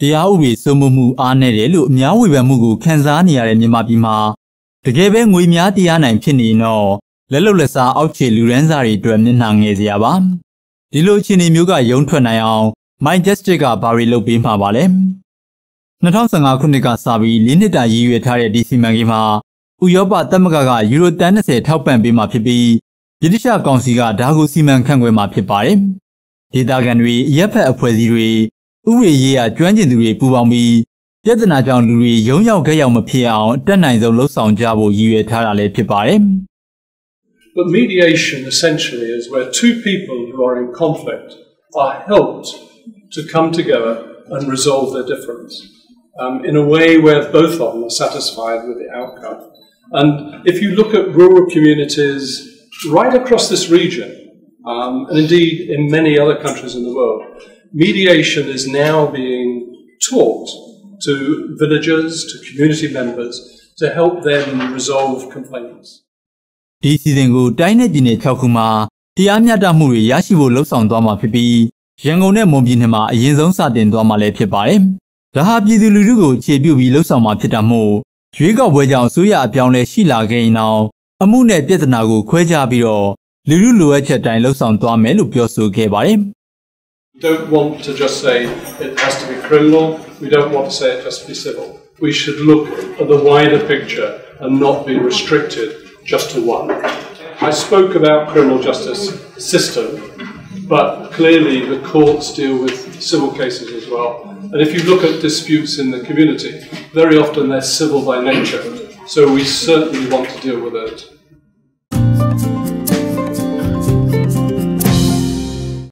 တရားဥပဒေစိုးမိုးမှုအားနည်းတယ်လို့အများဝေဖန်မှုကိုခံစားနေရတဲ့မြန်မာပြည်မှာတကယ်ပဲငွေများတရားနိုင်ဖြစ်နေတော့လက်လုံလက်စားအောက်ခြေလူရန်စာတွေအတွက်မျက်နှာငယ်စရာပါဒီလိုအခြေအနေမျိုးကရုံထွက်နိုင်အောင် My Justice ကဘာတွေလုပ်ပေးမှာပါလဲ2015ခုနှစ်ကစပြီး၄နှစ်တာရည်ရွယ်ထားတဲ့ဒီစီမံကိန်းမှာဥရောပသမဂ္ဂကယူရိုတန်20ထောက်ပံ့ပေးမှာဖြစ်ပြီးဗြိတိရှကောင်စီကဒါကိုစီမံခန့်ခွဲမှာဖြစ်ပါတယ်ဒေသခံတွေရက်ဖက်အဖွဲ့အစည်းတွေ ဥပဒေရေးရာကျွမ်းကျင်သူတွေပူးပေါင်းပြီးပြဿနာကြောင့်လူတွေရုံရောက်ခဲ့ရောက်မဖြစ်အောင်တက်နိုင်ဆုံးလှုပ်ဆောင်ကြဖို့ရည်ရွယ်ထားတာလည်းဖြစ်ပါတယ်။ But mediation essentially is where two people who are in conflict are helped to come together and resolve their difference um, in a way where both of them are satisfied with the outcome. And if you look at rural communities right across this region, um, and indeed in many other countries in the world, mediation is now being taught to villagers, to community members, to help them resolve complaints. ဒီစီစဉ်ကိုတိုင်းနယ်ပြည်နယ်6ခုမှာတရားမျှတမှုတွေရရှိဖို့လှုံ့ဆော်သွားမှာဖြစ်ပြီးရန်ကုန်နဲ့မွန်ပြည်နယ်မှာအရင်ဆုံးစတင်သွားမှာလည်းဖြစ်ပါတယ်။ဒါဟာပြည်သူလူထုကိုအခြေပြုပြီးလှုံ့ဆော်မှာဖြစ်တာမို့ရွေးကောက်ပွဲကြောင့်အစိုးရအပြောင်းလဲရှိလာခဲ့ရင်တော့အမှုနဲ့ပြဿနာကိုခွဲခြားပြီးတော့လူလူလိုအပ်ချက်တိုင်းလှုံ့ဆော်သွားမယ်လို့ပြောဆိုခဲ့ပါတယ်။ don't want to just say it has to be criminal. We don't want to say it has to be civil. We should look at the wider picture and not be restricted just to one. I spoke about criminal justice system, but clearly the courts deal with civil cases as well. And if you look at disputes in the community, very often they're civil by nature. So we certainly want to deal with it